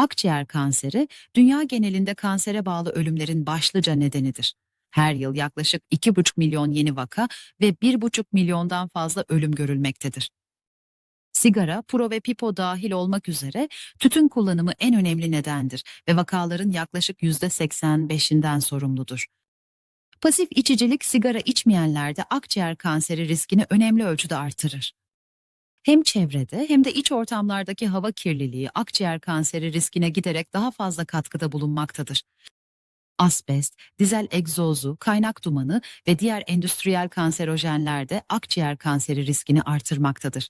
Akciğer kanseri, dünya genelinde kansere bağlı ölümlerin başlıca nedenidir. Her yıl yaklaşık 2,5 milyon yeni vaka ve 1,5 milyondan fazla ölüm görülmektedir. Sigara, pro ve pipo dahil olmak üzere tütün kullanımı en önemli nedendir ve vakaların yaklaşık %85'inden sorumludur. Pasif içicilik sigara içmeyenlerde akciğer kanseri riskini önemli ölçüde artırır. Hem çevrede hem de iç ortamlardaki hava kirliliği akciğer kanseri riskine giderek daha fazla katkıda bulunmaktadır. Asbest, dizel egzozu, kaynak dumanı ve diğer endüstriyel kanserojenler de akciğer kanseri riskini artırmaktadır.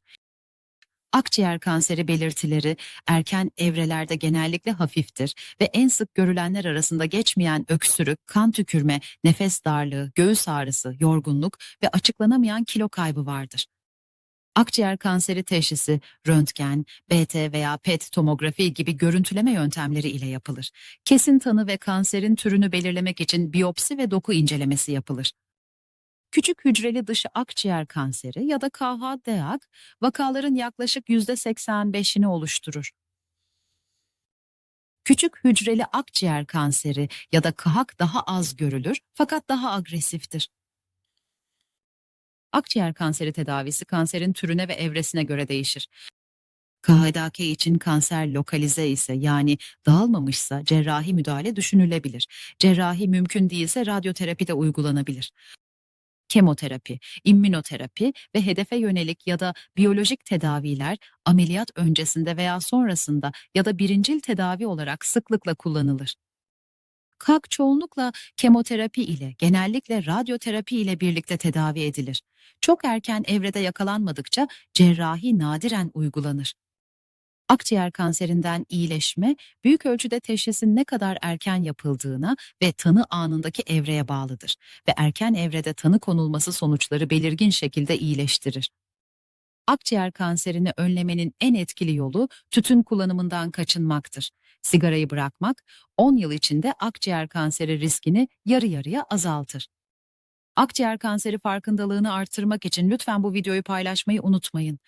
Akciğer kanseri belirtileri erken evrelerde genellikle hafiftir ve en sık görülenler arasında geçmeyen öksürük, kan tükürme, nefes darlığı, göğüs ağrısı, yorgunluk ve açıklanamayan kilo kaybı vardır. Akciğer kanseri teşhisi röntgen, BT veya PET tomografi gibi görüntüleme yöntemleri ile yapılır. Kesin tanı ve kanserin türünü belirlemek için biyopsi ve doku incelemesi yapılır. Küçük hücreli dışı akciğer kanseri ya da KHDAK vakaların yaklaşık %85'ini oluşturur. Küçük hücreli akciğer kanseri ya da KAHAK daha az görülür fakat daha agresiftir. Akciğer kanseri tedavisi kanserin türüne ve evresine göre değişir. KHDK için kanser lokalize ise yani dağılmamışsa cerrahi müdahale düşünülebilir. Cerrahi mümkün değilse radyoterapi de uygulanabilir. Kemoterapi, immünoterapi ve hedefe yönelik ya da biyolojik tedaviler ameliyat öncesinde veya sonrasında ya da birincil tedavi olarak sıklıkla kullanılır. KAK çoğunlukla kemoterapi ile, genellikle radyoterapi ile birlikte tedavi edilir. Çok erken evrede yakalanmadıkça cerrahi nadiren uygulanır. Akciğer kanserinden iyileşme, büyük ölçüde teşhisin ne kadar erken yapıldığına ve tanı anındaki evreye bağlıdır ve erken evrede tanı konulması sonuçları belirgin şekilde iyileştirir. Akciğer kanserini önlemenin en etkili yolu tütün kullanımından kaçınmaktır. Sigarayı bırakmak 10 yıl içinde akciğer kanseri riskini yarı yarıya azaltır. Akciğer kanseri farkındalığını artırmak için lütfen bu videoyu paylaşmayı unutmayın.